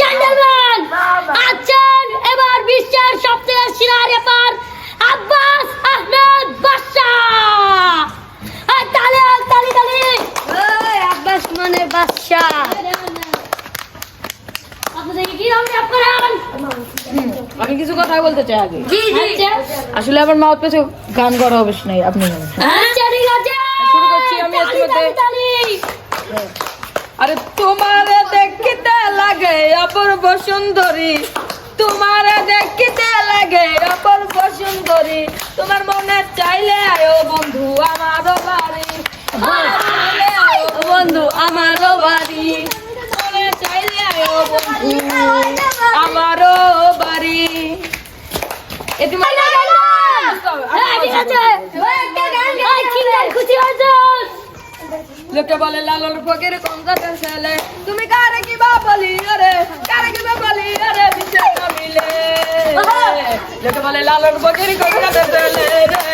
Gentleman আছেন এবার বিশ্বের সবথেকে সেরা রেপার আব্বাস আহমেদ বাদশাহ আর তালে তালি তালি আব্বাস মানে বাদশাহ আপনাদের কি রকম র্যাপ করেন আমি কিছু কথা বলতে চাই আগে। জি আসলে আমার মাউথ পেছে গান করা নাই আপনি বলুন। আচ্ছা শুরু করছি আমি আরে তোমারে দেখিতে লাগে অপূর্ব সুন্দরী। তোমারে দেখিতে লাগে অপূর্ব সুন্দরী। তোমার মনে চাইলে আয়ো বন্ধু, আমারও বাড়ি। বন্ধু, আমারও বাড়ি। মনে চাইলে আয়ো বন্ধু, আমারও বাড়ি। এটি মানে হ্যাঁ, ঠিক আছে এই, ঠিক আছে, খুশি হয়েছো? লোকে বলে লালন ফকির কম কঙ্কাতে ছেলে? তুমি কারে কি বা বলি? আরে কারে কি বা বলি? আরে বিচার না মিলে। লোকে বলে লালন ফকির কম কঙ্কাতে ছেলে রে?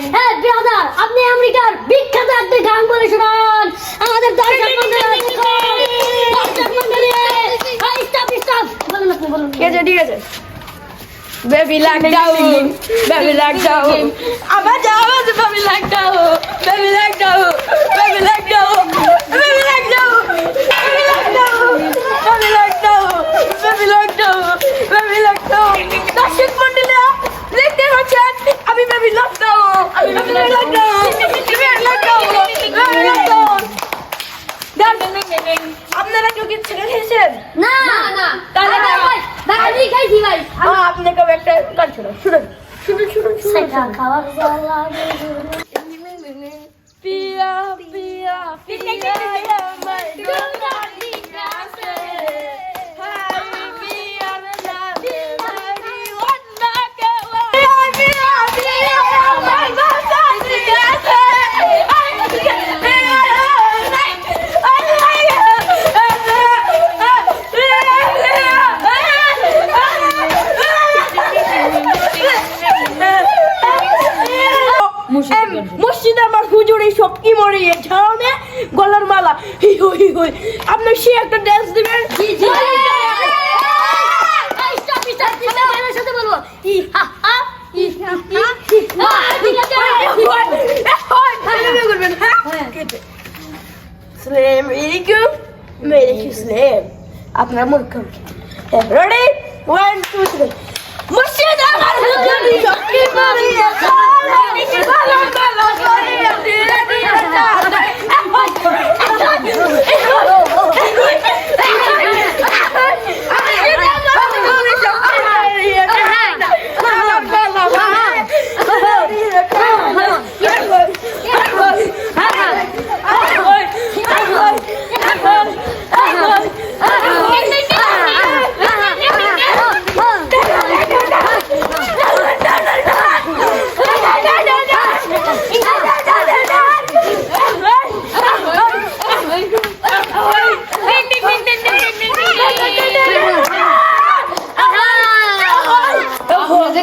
ব্রাদার হ্যাঁ ব্রাদার আপনি আমেরিকার বিখ্যাত একটা গান বলে শোনান আমাদের দর্শক মন্ডলী দর্শক মন্ডলী এই স্টপ স্টপ বলুন আপনি বলুন ঠিক আছে ঠিক আছে বেবি লাগ যাও বেবি লাগ যাও আমার যাও বেবি লাগ যাও বেবি লাগ যাও বেবি লাগ যাও বেবি লাগ যাও বেবি লাগ যাও বেবি লাগ যাও বেবি লাগ যাও বেবি লাগ যাও দর্শক মন্ডলীরা দেখতে পাচ্ছেন আমি বেবি লাগ যাও আমি বেবি লাগ যাও বেবি লাগ যাও বেবি লাগ যাও আপনারা কেউ কি ছেড়ে খেয়েছেন না না তাহলে ভাই, ভাই, ভাই আমি খাইছি ভাই আপনাকে একটা গান শোনো শুনুন। শুনুন শুনুন শুনুন। খাওয়া পিয়া পিয়া পিয়া। মরে ঝাড়নে গলার মালা হি হি হি আপনি সে একটা ড্যান্স দিবেন জি জি আপনার মূর্খ ready one two three Murshidabad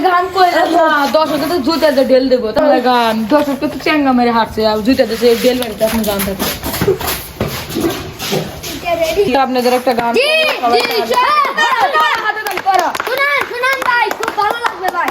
গান কই না দর্শককে তো জুতাতে ঢেল দেবো তাহলে গান দর্শককে তো চেঙ্গা মেরে হাঁটছে আর জুতাতে সে ঢেল মেরে তখন গান থাকে আপনাদের একটা গান ভাই খুব ভালো লাগবে ভাই